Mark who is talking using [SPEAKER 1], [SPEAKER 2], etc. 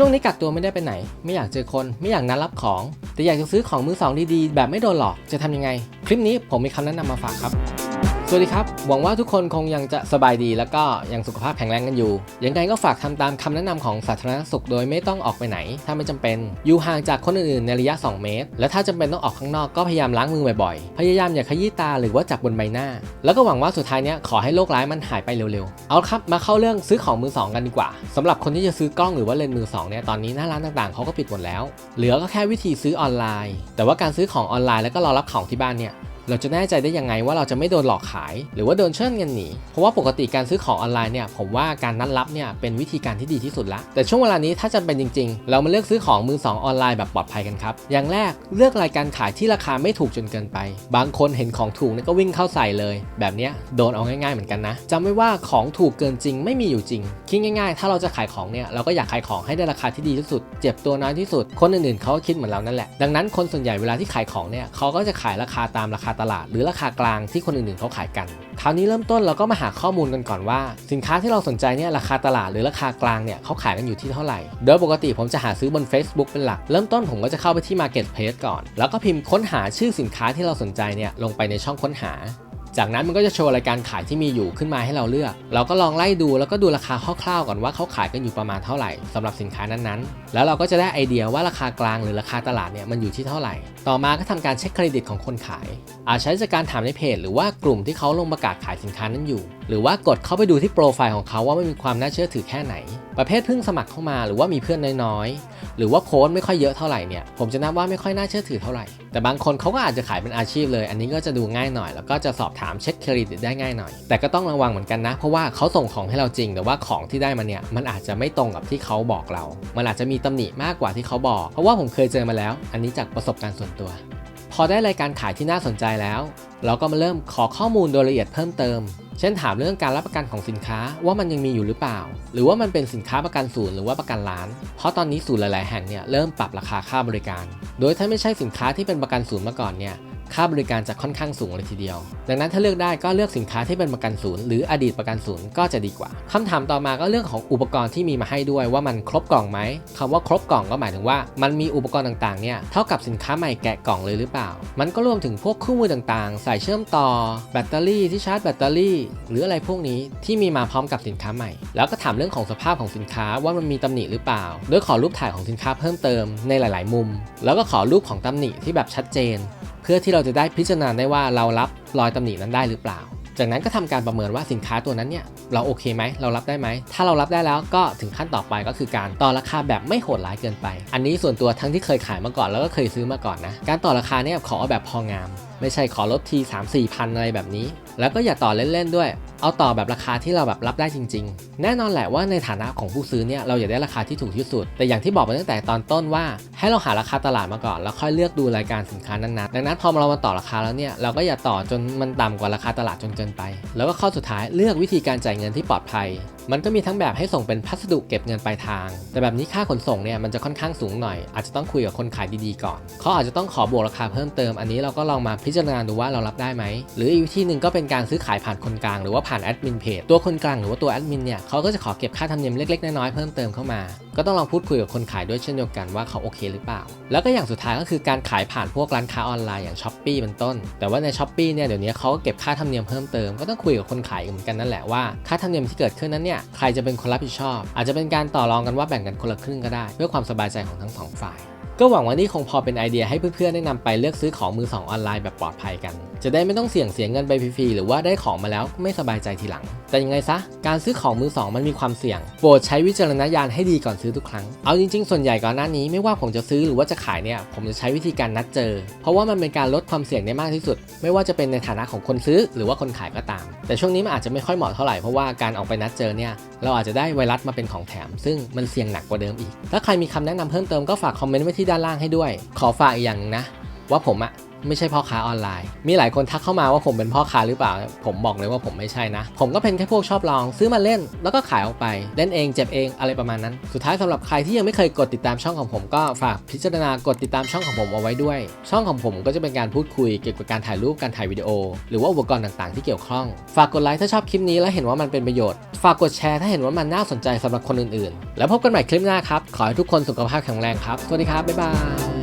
[SPEAKER 1] ช่วงนี้กักตัวไม่ได้ไปไหน ไม่อยากเจอคนไม่อยากนัดรับของ แต่อยากจะซื้อของมือสองดีๆ แบบไม่โดนหลอกจะทำยังไง คลิปนี้ผมมีคำแนะนำมาฝากครับ สวัสดีครับ หวังว่าทุกคนคงยังจะสบายดีแล้วก็ยังสุขภาพแข็งแรงกันอยู่ ยังไงก็ฝากทำตามคำแนะนำของสาธารณสุขโดยไม่ต้องออกไปไหน ถ้าไม่จำเป็น อยู่ห่างจากคนอื่นๆในระยะ 2 เมตร และถ้าจำเป็นต้องออกข้างนอกก็พยายามล้างมือบ่อยๆ พยายามอย่าขยี้ตาหรือว่าจับบนใบหน้า แล้วก็หวังว่าสุดท้ายเนี้ยขอให้โรคร้ายมันหายไปเร็วๆ เอาครับมาเข้าเรื่องซื้อของมือสองกันดีกว่าสำหรับคนที่จะซื้อกล้องหรือว่าเลนส์มือสองเนี่ยตอนนี้หน้าร้านต่างๆเขาก็ปิดหมดแล้ว เหลือก็แค่วิธีซื้อออนไลน์ แต่ว่าการซื้อของออนไลน์แล้วก็รอรับของที่บ้านเนี่ย เราจะแน่ใจได้ยังไงว่าเราจะไม่โดนหลอกขาย หรือว่าโดนเชิญเงินหนี เพราะว่าปกติการซื้อของออนไลน์เนี่ยผมว่าการนัดรับเนี่ยเป็นวิธีการที่ดีที่สุดละแต่ช่วงเวลานี้ถ้าจำเป็นจริงๆ เรามาเลือกซื้อของมือสองออนไลน์แบบปลอดภัยกันครับอย่างแรกเลือกรายการขายที่ราคาไม่ถูกจนเกินไป บางคนเห็นของถูกก็วิ่งเข้าใส่เลย แบบนี้โดนเอาง่ายๆเหมือนกันนะจำไว้ว่าของถูกเกินจริงไม่มีอยู่จริงคิดง่ายๆ ถ้าเราจะขายของเนี่ยเราก็อยากขายของให้ได้ราคาที่ดีที่สุด เจ็บตัวน้อยที่สุด คนอื่นๆเขาก็คิดเหมือนเรานั่นแหละดังนั้นคนส่วนใหญ่เวลาที่ขายของเนี่ยเขาก็จะขายราคาตามราคาตลาด หรือราคากลางที่คนอื่นๆเขาขายกัน คราวนี้เริ่มต้นเราก็มาหาข้อมูลกันก่อนว่า สินค้าที่เราสนใจเนี่ยราคาตลาดหรือราคากลางเนี่ยเขาขายกันอยู่ที่เท่าไหร่ โดยปกติผมจะหาซื้อบน Facebook เป็นหลัก เริ่มต้นผมก็จะเข้าไปที่ Marketplace ก่อน แล้วก็พิมพ์ค้นหาชื่อสินค้าที่เราสนใจเนี่ยลงไปในช่องค้นหา จากนั้นมันก็จะโชว์รายการขายที่มีอยู่ขึ้นมาให้เราเลือก เราก็ลองไล่ดูแล้วก็ดูราคาคร่าวๆก่อนว่าเขาขายกันอยู่ประมาณเท่าไหร่สำหรับสินค้านั้นๆ แล้วเราก็จะได้ไอเดียว่าราคากลางหรือราคาตลาดเนี่ยมันอยู่ที่เท่าไหร่ ต่อมาก็ทำการเช็คเครดิตของคนขาย อาจใช้จากการถามในเพจ หรือว่ากลุ่มที่เขาลงประกาศขายสินค้านั้นอยู่ หรือว่ากดเข้าไปดูที่โปรไฟล์ของเขาว่ามันมีความน่าเชื่อถือแค่ไหน ประเภทเพิ่งสมัครเข้ามาหรือว่ามีเพื่อนน้อยๆ หรือว่าโค้ดไม่ค่อยเยอะเท่าไหร่เนี่ยผมจะนับว่าไม่ค่อยน่าเชื่อถือเท่าไหร่ แต่บางคนเขาก็อาจจะขายเป็นอาชีพเลย อันนี้ก็จะดูง่ายหน่อย แล้วก็จะสอบถามเช็คเครดิตได้ง่ายหน่อย แต่ก็ต้องระวังเหมือนกันนะ เพราะว่าเขาส่งของให้เราจริง แต่ว่าของที่ได้มาเนี่ยมันอาจจะไม่ตรงกับที่เขาบอกเรา มันอาจจะมีตำหนิมากกว่าที่เขาบอก เพราะว่าผมเคยเจอมาแล้ว อันนี้จากประสบการณ์ส่วนตัว อได้รายการขายที่น่าสนใจแล้ว เราก็มาเริ่มขอข้อมูลโดยละเอียดเพิ่มเติม เช่นถามเรื่องการรับประกันของสินค้าว่ามันยังมีอยู่หรือเปล่า หรือว่ามันเป็นสินค้าประกันศูนย์หรือว่าประกันล้าน เพราะตอนนี้ศูนย์หลาย ๆ แห่งเนี่ยเริ่มปรับราคาค่าบริการ โดยถ้าไม่ใช่สินค้าที่เป็นประกันศูนย์มาก่อนเนี่ย ค่าบริการจะค่อนข้างสูงเลยทีเดียว ดังนั้นถ้าเลือกได้ก็เลือกสินค้าที่เป็นประกันศูนย์หรืออดีตประกันศูนย์ก็จะดีกว่าคำถามต่อมาก็เรื่องของอุปกรณ์ที่มีมาให้ด้วยว่ามันครบกล่องไหมคำว่าครบกล่องก็หมายถึงว่า มันมีอุปกรณ์ต่างๆเนี่ยเท่ากับสินค้าใหม่แกะกล่องเลยหรือเปล่า มันก็รวมถึงพวกคู่มือต่างๆ สายเชื่อมต่อ แบตเตอรี่ที่ชาร์จแบตเตอรี่ หรืออะไรพวกนี้ที่มีมาพร้อมกับสินค้าใหม่ แล้วก็ถามเรื่องของสภาพของสินค้าว่ามันมีตำหนิหรือเปล่า โดยขอรูปถ่ายของสินค้าเพิ่มเติมในหลาย ๆ มุม แล้วก็ขอรูปของตำหนิที่แบบชัดเจน พื่อที่เราจะได้พิจารณาได้ว่าเรารับรอยตำหนินั้นได้หรือเปล่า จากนั้นก็ทำการประเมินว่าสินค้าตัวนั้นเนี่ยเราโอเคไหมเรารับได้ไหม ถ้าเรารับได้แล้วก็ถึงขั้นต่อไปก็คือการต่อราคาแบบไม่โหดร้ายเกินไป อันนี้ส่วนตัวทั้งที่เคยขายมาก่อนแล้วก็เคยซื้อมาก่อนนะ การต่อราคาเนี่ยขอแบบพองาม ไม่ใช่ขอลดที3 4พันอะไรแบบนี้ แล้วก็อย่าต่อเล่นๆด้วยเอาต่อแบบราคาที่เราแบบรับได้จริง ๆ แน่นอนแหละว่าในฐานะของผู้ซื้อเนี่ยเราอยากได้ราคาที่ถูกที่สุด แต่อย่างที่บอกไปตั้งแต่ตอนต้นว่า ให้เราหาราคาตลาดมาก่อน แล้วค่อยเลือกดูรายการสินค้านั้นๆดังนั้นพอเรามาต่อราคาแล้วเนี่ยเราก็อย่าต่อจนมันต่ำกว่าราคาตลาดจนเกินไป แล้วก็ข้อสุดท้ายเลือกวิธีการจ่ายเงินที่ปลอดภัย มันก็มีทั้งแบบให้ส่งเป็นพัสดุเก็บเงินปลายทาง แต่แบบนี้ค่าขนส่งเนี่ยมันจะค่อนข้างสูงหน่อย อาจจะต้องคุยกับคนขายดีๆก่อนเขาอาจจะต้องขอบวกราคาเพิ่มเติม อันนี้เราก็ลองมาพิจารณาดูว่าเรารับได้ไหมหรืออีกวิธีหนึ่งก็เป็นการซื้อขายผ่านคนกลางหรือว่าผ่านแอดมินเพจตัวคนกลางหรือว่าตัวแอดมินเนี่ยเขาก็จะขอเก็บค่าธรรมเนียมเล็กๆ น้อยๆ เพิ่มเติมเข้ามา ก็ต้องลองพูดคุยกับคนขายด้วยเช่นเดียวกันว่าเขาโอเคหรือเปล่า แล้วก็อย่างสุดท้ายก็คือการขายผ่านพวกร้านค้าออนไลน์อย่างช้อปปีเป็นต้น แต่ว่าในช้อปปีเนี่ยเดี๋ยวนี้เขาก็เก็บค่าธรรมเนียมเพิ่มเติมก็ต้องคุยกับคนขายเหมือนกันนั่นแหละว่าค่าธรรมเนียมที่เกิดขึ้นนั้นเนี่ยใครจะเป็นคนรับผิดชอบ อาจจะเป็นการต่อรองกันว่าแบ่งกันคนละครึ่งก็ได้ เพื่อความสบายใจของทั้งสองฝ่ายก็หวังว่านี่คงพอเป็นไอเดียให้เพื่อนๆได้นำไปเลือกซื้อของมือสองออนไลน์แบบปลอดภัยกันจะได้ไม่ต้องเสี่ยงเสียเงินไปฟรีๆหรือว่าได้ของมาแล้วไม่สบายใจทีหลัง แต่ยังไงซะ การซื้อของมือสองมันมีความเสี่ยง โปรดใช้วิจารณญาณให้ดีก่อนซื้อทุกครั้ง เอาจริงๆ ส่วนใหญ่ก่อนหน้านี้ไม่ว่าผมจะซื้อหรือว่าจะขายเนี่ยผมจะใช้วิธีการนัดเจอ เพราะว่ามันเป็นการลดความเสี่ยงได้มากที่สุด ไม่ว่าจะเป็นในฐานะของคนซื้อหรือว่าคนขายก็ตาม แต่ช่วงนี้มันอาจจะไม่ค่อยเหมาะเท่าไหร่เพราะว่าการออกไปนัดเจอเนี่ยเราอาจจะได้ไวรัสมาเป็นของแถม ซึ่งมันเสี่ยงหนักกว่าเดิมอีก ถ้าใครมีคำแนะนำเพิ่มเติมก็ฝากคอมเมนต์ไว้ที่ด้านล่างให้ด้วย ขอฝากอีกอย่างนะ ว่าผมอะ ไม่ใช่พ่อค้าออนไลน์ มีหลายคนทักเข้ามาว่าผมเป็นพ่อค้าหรือเปล่า ผมบอกเลยว่าผมไม่ใช่นะ ผมก็เป็นแค่พวกชอบลอง ซื้อมาเล่น แล้วก็ขายออกไป เล่นเองเจ็บเองอะไรประมาณนั้น สุดท้ายสำหรับใครที่ยังไม่เคยกดติดตามช่องของผมก็ฝากพิจารณากดติดตามช่องของผมเอาไว้ด้วย ช่องของผมก็จะเป็นการพูดคุยเกี่ยวกับการถ่ายรูปการถ่ายวิดีโอ หรือว่าอุปกรณ์ต่างๆ ที่เกี่ยวข้อง ฝากกดไลค์ถ้าชอบคลิปนี้และเห็นว่ามันเป็นประโยชน์ ฝากกดแชร์ถ้าเห็นว่ามันน่าสนใจสำหรับคนอื่นๆ แล้วพบกันใหม่คลิปหน้าครับ ขอให้ทุกคนสุขภาพแข็งแรงครับ สวัสดีครับ บ๊ายบาย